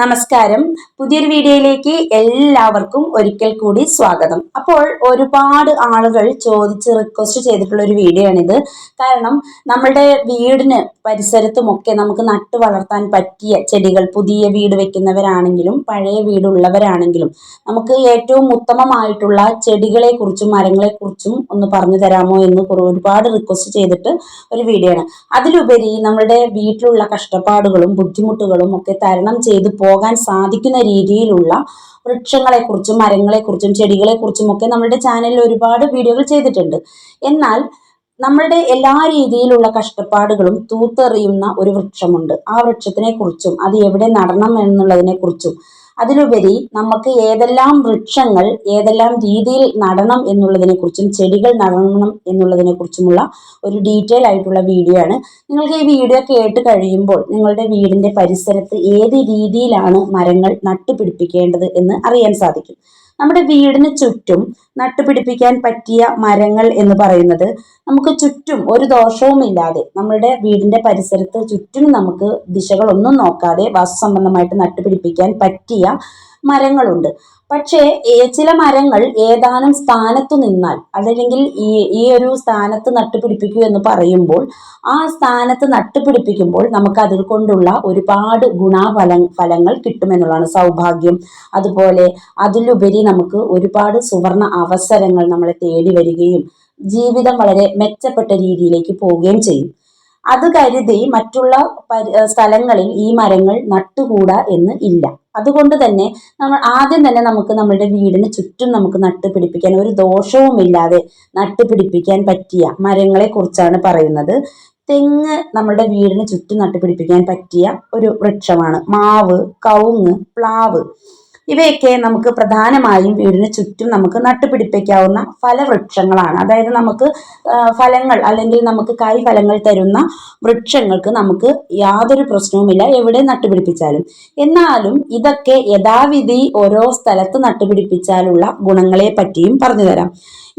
നമസ്കാരം. പുതിയൊരു വീഡിയോയിലേക്ക് എല്ലാവർക്കും ഒരിക്കൽ കൂടി സ്വാഗതം. അപ്പോൾ ഒരുപാട് ആളുകൾ ചോദിച്ച് റിക്വസ്റ്റ് ചെയ്തിട്ടുള്ള ഒരു വീഡിയോ ആണിത്. കാരണം നമ്മളുടെ വീടിന് പരിസരത്തുമൊക്കെ നമുക്ക് നട്ടു വളർത്താൻ പറ്റിയ ചെടികൾ പുതിയ വീട് വെക്കുന്നവരാണെങ്കിലും പഴയ വീടുള്ളവരാണെങ്കിലും നമുക്ക് ഏറ്റവും ഉത്തമമായിട്ടുള്ള ചെടികളെ കുറിച്ചും മരങ്ങളെ കുറിച്ചും ഒന്ന് പറഞ്ഞു തരാമോ എന്ന് ഒരുപാട് റിക്വസ്റ്റ് ചെയ്തിട്ട് ഒരു വീഡിയോ ആണ്. അതിലുപരി നമ്മളുടെ വീട്ടിലുള്ള കഷ്ടപ്പാടുകളും ബുദ്ധിമുട്ടുകളും ഒക്കെ തരണം ചെയ്ത് പോകാൻ സാധിക്കുന്ന രീതിയിലുള്ള വൃക്ഷങ്ങളെക്കുറിച്ചും മരങ്ങളെക്കുറിച്ചും ചെടികളെക്കുറിച്ചും ഒക്കെ നമ്മുടെ ചാനലിൽ ഒരുപാട് വീഡിയോകൾ ചെയ്തിട്ടുണ്ട്. എന്നാൽ നമ്മളുടെ എല്ലാ രീതിയിലുള്ള കഷ്ടപ്പാടുകളും തൂത്തെറിയുന്ന ഒരു വൃക്ഷമുണ്ട്. ആ വൃക്ഷത്തിനെ കുറിച്ചും അത് എവിടെ നടണം എന്നുള്ളതിനെ കുറിച്ചും അതിലുപരി നമുക്ക് ഏതെല്ലാം വൃക്ഷങ്ങൾ ഏതെല്ലാം രീതിയിൽ നടണം എന്നുള്ളതിനെ കുറിച്ചും ചെടികൾ നടണം എന്നുള്ളതിനെ കുറിച്ചുമുള്ള ഒരു ഡീറ്റെയിൽ ആയിട്ടുള്ള വീഡിയോ ആണ്. നിങ്ങൾക്ക് ഈ വീഡിയോ കേട്ട് കഴിയുമ്പോൾ നിങ്ങളുടെ വീടിന്റെ പരിസരത്ത് ഏത് രീതിയിലാണ് മരങ്ങൾ നട്ടുപിടിപ്പിക്കേണ്ടത് എന്ന് അറിയാൻ സാധിക്കും. നമ്മുടെ വീടിന് ചുറ്റും നട്ടുപിടിപ്പിക്കാൻ പറ്റിയ മരങ്ങൾ എന്ന് പറയുന്നത് നമുക്ക് ചുറ്റും ഒരു ദോഷവും ഇല്ലാതെ നമ്മുടെ വീടിന്റെ പരിസരത്ത് ചുറ്റും നമുക്ക് ദിശകളൊന്നും നോക്കാതെ വാസ്തു സംബന്ധമായിട്ട് നട്ടുപിടിപ്പിക്കാൻ പറ്റിയ മരങ്ങളുണ്ട്. പക്ഷേ ചില മരങ്ങൾ ഏതാനും സ്ഥാനത്തു നിന്നാൽ അതല്ലെങ്കിൽ ഈ ഈ ഒരു സ്ഥാനത്ത് നട്ടുപിടിപ്പിക്കൂ എന്ന് പറയുമ്പോൾ ആ സ്ഥാനത്ത് നട്ടുപിടിപ്പിക്കുമ്പോൾ നമുക്ക് അതിൽ കൊണ്ടുള്ള ഒരുപാട് ഗുണഫല ഫലങ്ങൾ കിട്ടുമെന്നുള്ളതാണ് സൗഭാഗ്യം. അതുപോലെ അതിലുപരി നമുക്ക് ഒരുപാട് സുവർണ അവസരങ്ങൾ നമ്മളെ തേടി വരികയും ജീവിതം വളരെ മെച്ചപ്പെട്ട രീതിയിലേക്ക് പോവുകയും ചെയ്യും. അത് കരുതി മറ്റുള്ള സ്ഥലങ്ങളിൽ ഈ മരങ്ങൾ നട്ടുകൂടാ എന്ന് ഇല്ല. അതുകൊണ്ട് തന്നെ നമ്മൾ ആദ്യം തന്നെ നമുക്ക് നമ്മുടെ വീടിന് ചുറ്റും നമുക്ക് നട്ടുപിടിപ്പിക്കാൻ ഒരു ദോഷവുമില്ലാതെ നട്ടുപിടിപ്പിക്കാൻ പറ്റിയ മരങ്ങളെ കുറിച്ചാണ് പറയുന്നത്. തെങ്ങ് നമ്മുടെ വീടിന് ചുറ്റും നട്ടുപിടിപ്പിക്കാൻ പറ്റിയ ഒരു വൃക്ഷമാണ്. മാവ് കവുങ്ങ് പ്ലാവ്. ഇവയൊക്കെ നമുക്ക് പ്രധാനമായും വീടിന് ചുറ്റും നമുക്ക് നട്ടുപിടിപ്പിക്കാവുന്ന ഫലവൃക്ഷങ്ങളാണ്. അതായത് നമുക്ക് ഫലങ്ങൾ അല്ലെങ്കിൽ നമുക്ക് കായ് ഫലങ്ങൾ തരുന്ന വൃക്ഷങ്ങൾക്ക് നമുക്ക് യാതൊരു പ്രശ്നവുമില്ല എവിടെ നട്ടുപിടിപ്പിച്ചാലും. എന്നാലും ഇതൊക്കെ യഥാവിധി ഓരോ സ്ഥലത്ത് നട്ടുപിടിപ്പിച്ചാലുള്ള ഗുണങ്ങളെ പറ്റിയും പറഞ്ഞു തരാം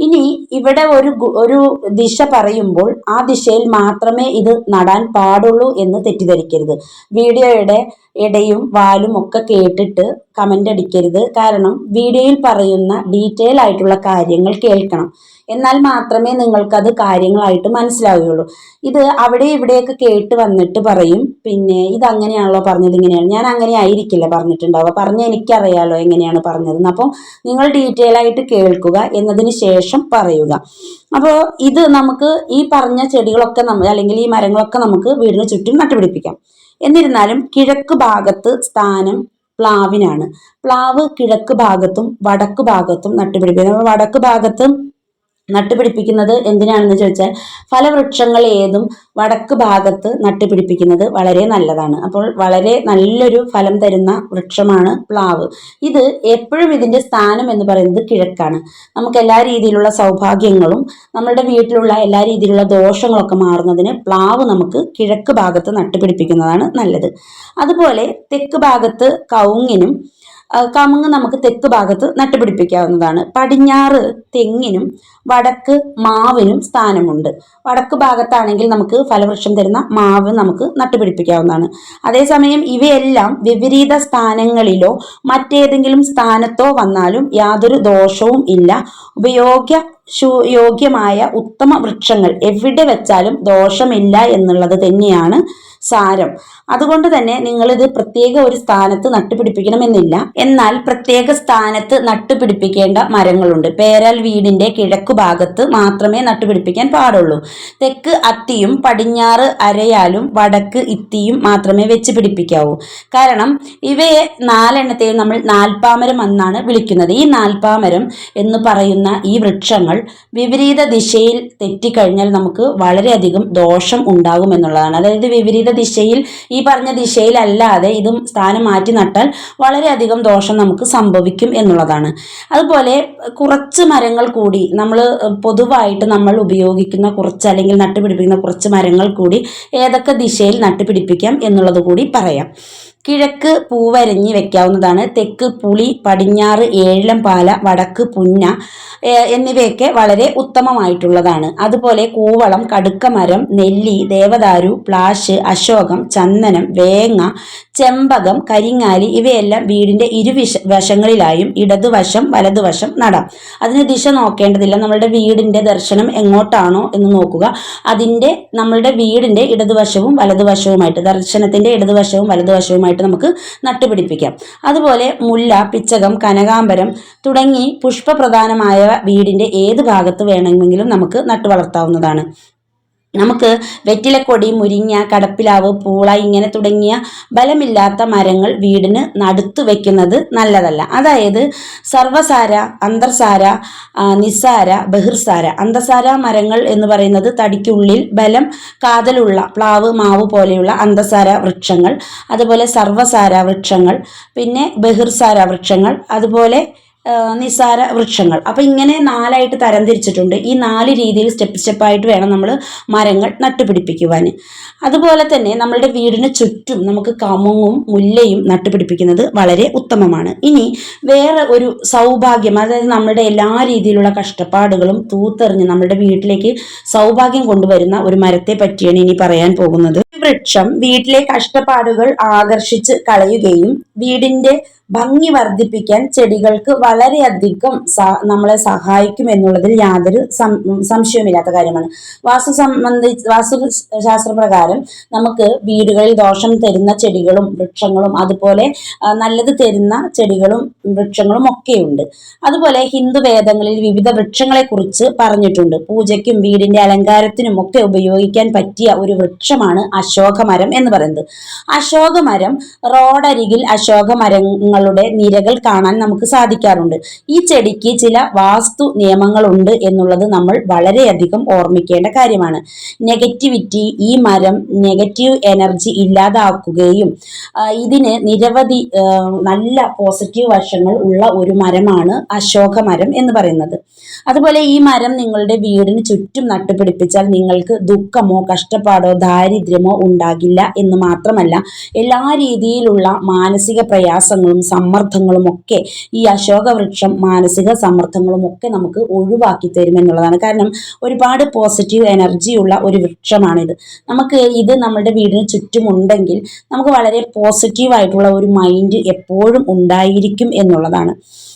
ഇനി ഇവിടെ ഒരു ഒരു ദിശ പറയുമ്പോൾ ആ ദിശയിൽ മാത്രമേ ഇത് നടാൻ പാടുള്ളൂ എന്ന് തെറ്റിദ്ധരിക്കരുത്. വീഡിയോയുടെ ഇടയും വാലും ഒക്കെ കേട്ടിട്ട് കമന്റ് അടിക്കരുത്. കാരണം വീഡിയോയിൽ പറയുന്ന ഡീറ്റെയിൽ ആയിട്ടുള്ള കാര്യങ്ങൾ കേൾക്കണം. എന്നാൽ മാത്രമേ നിങ്ങൾക്കത് കാര്യങ്ങളായിട്ട് മനസ്സിലാവുകയുള്ളൂ. ഇത് അവിടെ ഇവിടെയൊക്കെ കേട്ട് വന്നിട്ട് പറയും പിന്നെ ഇത് അങ്ങനെയാണല്ലോ പറഞ്ഞത് ഇങ്ങനെയാണ്. ഞാൻ അങ്ങനെ ആയിരിക്കില്ല പറഞ്ഞിട്ടുണ്ടാവുക. പറഞ്ഞ എനിക്കറിയാലോ എങ്ങനെയാണ് പറഞ്ഞത് അപ്പോൾ നിങ്ങൾ ഡീറ്റെയിൽ ആയിട്ട് കേൾക്കുക എന്നതിന് ശേഷം പറയുക. അപ്പോൾ ഇത് നമുക്ക് ഈ പറഞ്ഞ ചെടികളൊക്കെ നമ്മൾ അല്ലെങ്കിൽ ഈ മരങ്ങളൊക്കെ നമുക്ക് വീടിന് ചുറ്റും നട്ടുപിടിപ്പിക്കാം. എന്നിരുന്നാലും കിഴക്ക് ഭാഗത്ത് സ്ഥാനം പ്ലാവിനാണ്. പ്ലാവ് കിഴക്ക് ഭാഗത്തും വടക്ക് ഭാഗത്തും നട്ടുപിടിപ്പിക്കുന്നത് വടക്ക് ഭാഗത്ത് നട്ടുപിടിപ്പിക്കുന്നത് എന്തിനാണെന്ന് ചോദിച്ചാൽ ഫലവൃക്ഷങ്ങൾ ഏതും വടക്ക് ഭാഗത്ത് നട്ടുപിടിപ്പിക്കുന്നത് വളരെ നല്ലതാണ്. അപ്പോൾ വളരെ നല്ലൊരു ഫലം തരുന്ന വൃക്ഷമാണ് പ്ലാവ്. ഇത് എപ്പോഴും ഇതിന്റെ സ്ഥാനം എന്ന് പറയുന്നത് കിഴക്കാണ്. നമുക്ക് എല്ലാ രീതിയിലുള്ള സൗഭാഗ്യങ്ങളും നമ്മളുടെ വീട്ടിലുള്ള എല്ലാ രീതിയിലുള്ള ദോഷങ്ങളൊക്കെ മാറുന്നതിന് പ്ലാവ് നമുക്ക് കിഴക്ക് ഭാഗത്ത് നട്ടുപിടിപ്പിക്കുന്നതാണ് നല്ലത്. അതുപോലെ തെക്ക് ഭാഗത്ത് കവുങ്ങിനും കമുങ്ങ് നമുക്ക് തെക്ക് ഭാഗത്ത് നട്ടുപിടിപ്പിക്കാവുന്നതാണ്. പടിഞ്ഞാറ് തെങ്ങിനും വടക്ക് മാവിനും സ്ഥാനമുണ്ട്. വടക്ക് ഭാഗത്താണെങ്കിൽ നമുക്ക് ഫലവൃക്ഷം തരുന്ന മാവ് നമുക്ക് നട്ടുപിടിപ്പിക്കാവുന്നതാണ്. അതേസമയം ഇവയെല്ലാം വിപരീത സ്ഥാനങ്ങളിലോ മറ്റേതെങ്കിലും സ്ഥാനത്തോ വന്നാലും യാതൊരു ദോഷവും ഇല്ല. ഉപയോഗ്യ യോഗ്യമായ ഉത്തമ വൃക്ഷങ്ങൾ എവിടെ വെച്ചാലും ദോഷമില്ല എന്നുള്ളത് തന്നെയാണ് സാരം. അതുകൊണ്ട് തന്നെ നിങ്ങളിത് പ്രത്യേക ഒരു സ്ഥാനത്ത് നട്ടുപിടിപ്പിക്കണമെന്നില്ല. എന്നാൽ പ്രത്യേക സ്ഥാനത്ത് നട്ടുപിടിപ്പിക്കേണ്ട മരങ്ങളുണ്ട്. പേരാൽ വീടിന്റെ കിഴക്കു ഭാഗത്ത് മാത്രമേ നട്ടുപിടിപ്പിക്കാൻ പാടുള്ളൂ. തെക്ക് അത്തിയും പടിഞ്ഞാറ് അരയാലും വടക്ക് ഇത്തിയും മാത്രമേ വെച്ച് പിടിപ്പിക്കാവൂ. കാരണം ഇവയെ നാലെണ്ണത്തെയും നമ്മൾ നാൽപ്പാമരം എന്നാണ് വിളിക്കുന്നത്. ഈ നാൽപ്പാമരം എന്ന് പറയുന്ന ഈ വൃക്ഷങ്ങൾ വിപരീത ദിശയിൽ തെറ്റിക്കഴിഞ്ഞാൽ നമുക്ക് വളരെയധികം ദോഷം ഉണ്ടാകും എന്നുള്ളതാണ്. അതായത് വിപരീത ദിശയിൽ ഈ പറഞ്ഞ ദിശയിലല്ലാതെ ഇതും സ്ഥാനം മാറ്റി നട്ടാൽ വളരെയധികം ദോഷം നമുക്ക് സംഭവിക്കും എന്നുള്ളതാണ്. അതുപോലെ കുറച്ച് മരങ്ങൾ കൂടി നമ്മൾ പൊതുവായിട്ട് നമ്മൾ ഉപയോഗിക്കുന്ന കുറച്ച് അല്ലെങ്കിൽ നട്ടുപിടിപ്പിക്കുന്ന കുറച്ച് മരങ്ങൾ കൂടി ഏതൊക്കെ ദിശയിൽ നട്ടുപിടിപ്പിക്കാം എന്നുള്ളത് കൂടി പറയാം. കിഴക്ക് പൂവരഞ്ഞി വെക്കാവുന്നതാണ്. തെക്ക് പുളി പടിഞ്ഞാറ് ഏഴം പാല വടക്ക് പുന്ന എന്നിവയൊക്കെ വളരെ ഉത്തമമായിട്ടുള്ളതാണ്. അതുപോലെ കൂവളം കടുക്കമരം നെല്ലി ദേവദാരു പ്ലാഷ് അശോകം ചന്ദനം വേങ്ങ ചെമ്പകം കരിങ്ങാലി ഇവയെല്ലാം വീടിന്റെ ഇരുവിശ വശങ്ങളിലായും ഇടതുവശം വലതുവശം നടാം. അതിന് ദിശ നോക്കേണ്ടതില്ല. നമ്മളുടെ വീടിന്റെ ദർശനം എങ്ങോട്ടാണോ എന്ന് നോക്കുക. അതിന്റെ നമ്മളുടെ വീടിന്റെ ഇടതുവശവും വലതുവശവുമായിട്ട് ദർശനത്തിന്റെ ഇടതുവശവും വലതുവശവുമായിട്ട് നമുക്ക് നട്ടുപിടിപ്പിക്കാം. അതുപോലെ മുല്ല പിച്ചകം കനകാംബരം തുടങ്ങി പുഷ്പപ്രധാനമായ വീടിന്റെ ഏത് ഭാഗത്ത് വേണമെങ്കിലും നമുക്ക് നട്ടു വളർത്താവുന്നതാണ് നമുക്ക് വെറ്റിലക്കൊടി മുരിങ്ങ കടപ്പിലാവ് പൂള ഇങ്ങനെ തുടങ്ങിയ ബലമില്ലാത്ത മരങ്ങൾ വീടിന് നടുത്തു വെക്കുന്നത് നല്ലതല്ല. അതായത് സർവസാര അന്തർസാര നിസ്സാര ബഹിർസാര. അന്തസാര മരങ്ങൾ എന്ന് പറയുന്നത് തടിക്കുള്ളിൽ ബലം കാതലുള്ള പ്ലാവ് മാവ് പോലെയുള്ള അന്തസാര വൃക്ഷങ്ങൾ അതുപോലെ സർവസാര വൃക്ഷങ്ങൾ പിന്നെ ബഹിർസാര വൃക്ഷങ്ങൾ അതുപോലെ നിസ്സാര വൃക്ഷങ്ങൾ. അപ്പോൾ ഇങ്ങനെ നാലായിട്ട് തരംതിരിച്ചിട്ടുണ്ട് ഈ നാല് രീതിയിൽ സ്റ്റെപ്പ് സ്റ്റെപ്പായിട്ട് വേണം നമ്മൾ മരങ്ങൾ നട്ടുപിടിപ്പിക്കുവാൻ അതുപോലെ തന്നെ നമ്മളുടെ വീടിന് ചുറ്റും നമുക്ക് കമുങ്ങും മുല്ലയും നട്ടുപിടിപ്പിക്കുന്നത് വളരെ ഉത്തമമാണ്. ഇനി വേറെ ഒരു സൗഭാഗ്യം അതായത് നമ്മുടെ എല്ലാ രീതിയിലുള്ള കഷ്ടപ്പാടുകളും തൂത്തെറിഞ്ഞ് നമ്മുടെ വീട്ടിലേക്ക് സൗഭാഗ്യം കൊണ്ടുവരുന്ന ഒരു മരത്തെ പറ്റിയാണ് ഇനി പറയാൻ പോകുന്നത്. വൃക്ഷം വീട്ടിലെ കഷ്ടപ്പാടുകൾ ആകർഷിച്ച് കളയുകയും വീടിന്റെ ഭംഗി വർദ്ധിപ്പിക്കാൻ ചെടികൾക്ക് വളരെയധികം നമ്മളെ സഹായിക്കും എന്നുള്ളതിൽ യാതൊരു സംശയവുമില്ലാത്ത കാര്യമാണ്. വാസ്തു സംബന്ധിച്ച് വാസ്തു ശാസ്ത്രപ്രകാരം നമുക്ക് വീടുകളിൽ ദോഷം തരുന്ന ചെടികളും വൃക്ഷങ്ങളും അതുപോലെ നല്ലത് തരുന്ന ചെടികളും വൃക്ഷങ്ങളും ഒക്കെയുണ്ട്. അതുപോലെ ഹിന്ദു വേദങ്ങളിൽ വിവിധ വൃക്ഷങ്ങളെ കുറിച്ച് പറഞ്ഞിട്ടുണ്ട്. പൂജയ്ക്കും വീടിന്റെ അലങ്കാരത്തിനും ഒക്കെ ഉപയോഗിക്കാൻ പറ്റിയ ഒരു വൃക്ഷമാണ് അശോകമരം എന്ന് പറയുന്നത്. അശോകമരം റോഡരികിൽ അശോകമരങ്ങളുടെ നിരകൾ കാണാൻ നമുക്ക് സാധിക്കാറുണ്ട്. ഈ ചെടിക്ക് ചില വാസ്തു നിയമങ്ങളുണ്ട് എന്നുള്ളത് നമ്മൾ വളരെയധികം ഓർമ്മിക്കേണ്ട കാര്യമാണ്. നെഗറ്റിവിറ്റി ഈ മരം നെഗറ്റീവ് എനർജി ഇല്ലാതാക്കുകയും ഇതിന് നിരവധി നല്ല പോസിറ്റീവ് വശങ്ങൾ ഉള്ള ഒരു മരമാണ് അശോകമരം എന്ന് പറയുന്നത്. അതുപോലെ ഈ മരം നിങ്ങളുടെ വീടിന് ചുറ്റും നട്ടുപിടിപ്പിച്ചാൽ നിങ്ങൾക്ക് ദുഃഖമോ കഷ്ടപ്പാടോ ദാരിദ്ര്യമോ ഉണ്ടാകില്ല എന്ന് മാത്രമല്ല എല്ലാ രീതിയിലുള്ള മാനസിക പ്രയാസങ്ങളും സമ്മർദ്ദങ്ങളും ഒക്കെ ഈ അശോകവൃക്ഷം മാനസിക സമ്മർദ്ദങ്ങളും ഒക്കെ നമുക്ക് ഒഴിവാക്കി തരും എന്നുള്ളതാണ്. കാരണം ഒരുപാട് പോസിറ്റീവ് എനർജി ഉള്ള ഒരു വൃക്ഷമാണിത്. നമുക്ക് ഇത് നമ്മുടെ വീടിന് ചുറ്റുമുണ്ടെങ്കിൽ നമുക്ക് വളരെ പോസിറ്റീവായിട്ടുള്ള ഒരു മൈൻഡ് എപ്പോഴും ഉണ്ടായിരിക്കും എന്നുള്ളതാണ്.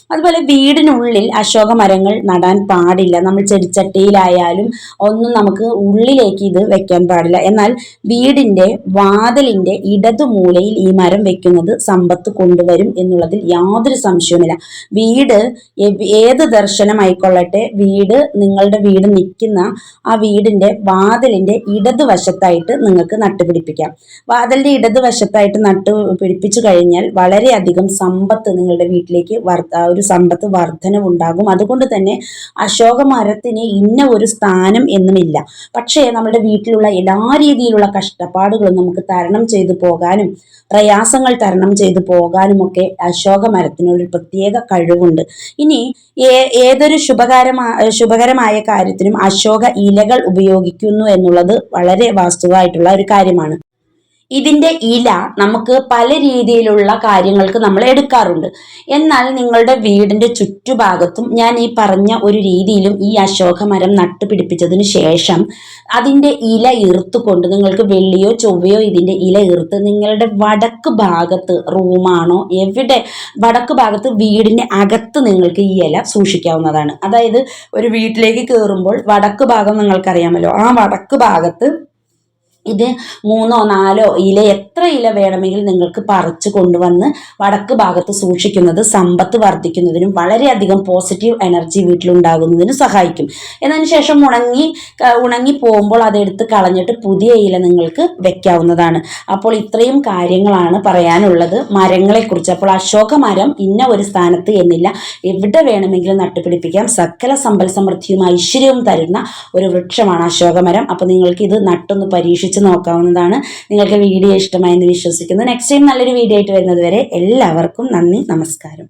അതുപോലെ വീടിനുള്ളിൽ അശോക മരങ്ങൾ നടാൻ പാടില്ല. നമ്മൾ ചെടിച്ചട്ടിയിലായാലും ഒന്നും നമുക്ക് ഉള്ളിലേക്ക് ഇത് വെക്കാൻ പാടില്ല. എന്നാൽ വീടിന്റെ വാതിലിന്റെ ഇടതുമൂലയിൽ ഈ മരം വെക്കുന്നത് സമ്പത്ത് കൊണ്ടുവരും എന്നുള്ളതിൽ യാതൊരു സംശയവുമില്ല. വീട് ഏത് ദർശനമായിക്കൊള്ളട്ടെ വീട് നിങ്ങളുടെ വീട് നിൽക്കുന്ന ആ വീടിന്റെ വാതിലിന്റെ ഇടതുവശത്തായിട്ട് നിങ്ങൾക്ക് നട്ടുപിടിപ്പിക്കാം. വാതിലിന്റെ ഇടതുവശത്തായിട്ട് നട്ടു പിടിപ്പിച്ചു കഴിഞ്ഞാൽ വളരെയധികം സമ്പത്ത് നിങ്ങളുടെ വീട്ടിലേക്ക് വർ ആ ഒരു സമ്പത്ത് വർധനവുണ്ടാകും. അതുകൊണ്ട് തന്നെ അശോക മരത്തിന് ഇന്ന ഒരു സ്ഥാനം എന്നുമില്ല. പക്ഷേ നമ്മുടെ വീട്ടിലുള്ള എല്ലാ രീതിയിലുള്ള കഷ്ടപ്പാടുകളും നമുക്ക് തരണം ചെയ്തു പോകാനും പ്രയാസങ്ങൾ തരണം ചെയ്തു പോകാനുമൊക്കെ അശോക മരത്തിനൊരു പ്രത്യേക കഴിവുണ്ട്. ഇനി ഏതൊരു ശുഭകരമായ ശുഭകരമായ കാര്യത്തിനും അശോക ഇലകൾ ഉപയോഗിക്കുന്നു എന്നുള്ളത് വളരെ വാസ്തുവായിട്ടുള്ള ഒരു കാര്യമാണ്. ഇതിന്റെ ഇല നമുക്ക് പല രീതിയിലുള്ള കാര്യങ്ങൾക്ക് നമ്മൾ എടുക്കാറുണ്ട്. എന്നാൽ നിങ്ങളുടെ വീടിന്റെ ചുറ്റുഭാഗത്തും ഞാൻ ഈ പറഞ്ഞ ഒരു രീതിയിലും ഈ അശോക മരം നട്ടുപിടിപ്പിച്ചതിന് ശേഷം അതിന്റെ ഇല ഇറുത്തുകൊണ്ട് നിങ്ങൾക്ക് വെള്ളിയോ ചൊവ്വയോ ഇതിന്റെ ഇല ഇറുത്ത് നിങ്ങളുടെ വടക്ക് ഭാഗത്ത് റൂമാണോ എവിടെ? വടക്ക് ഭാഗത്ത് വീടിന്റെ അകത്ത് നിങ്ങൾക്ക് ഈ ഇല സൂക്ഷിക്കാവുന്നതാണ്. അതായത് ഒരു വീട്ടിലേക്ക് കയറുമ്പോൾ വടക്ക് ഭാഗം നിങ്ങൾക്കറിയാമല്ലോ. ആ വടക്ക് ഭാഗത്ത് ഇത് മൂന്നോ നാലോ ഇല എത്ര ഇല വേണമെങ്കിലും നിങ്ങൾക്ക് പറിച്ചു കൊണ്ടുവന്ന് വടക്ക് ഭാഗത്ത് സൂക്ഷിക്കുന്നത് സമ്പത്ത് വർദ്ധിക്കുന്നതിനും വളരെയധികം പോസിറ്റീവ് എനർജി വീട്ടിലുണ്ടാകുന്നതിനും സഹായിക്കും. എന്നതിന് ശേഷം ഉണങ്ങി ഉണങ്ങി പോകുമ്പോൾ അതെടുത്ത് കളഞ്ഞിട്ട് പുതിയ ഇല നിങ്ങൾക്ക് വെക്കാവുന്നതാണ്. അപ്പോൾ ഇത്രയും കാര്യങ്ങളാണ് പറയാനുള്ളത്. മരങ്ങളെക്കുറിച്ച് അപ്പോൾ അശോക മരം ഇന്ന ഒരു സ്ഥാനത്ത് എന്നില്ല. എവിടെ വേണമെങ്കിലും നട്ടുപിടിപ്പിക്കാം. സകല സമ്പൽ സമൃദ്ധിയും ഐശ്വര്യവും തരുന്ന ഒരു വൃക്ഷമാണ് അശോകമരം അപ്പോൾ നിങ്ങൾക്ക് ഇത് നട്ടൊന്ന് പരീക്ഷിച്ച് നോക്കാവുന്നതാണ്. നിങ്ങൾക്ക് വീഡിയോ ഇഷ്ടമായെന്ന് വിശ്വസിക്കുന്നു. നെക്സ്റ്റ് ടൈം നല്ലൊരു വീഡിയോ ആയിട്ട് വരുന്നത് വരെ എല്ലാവർക്കും നന്ദി നമസ്കാരം.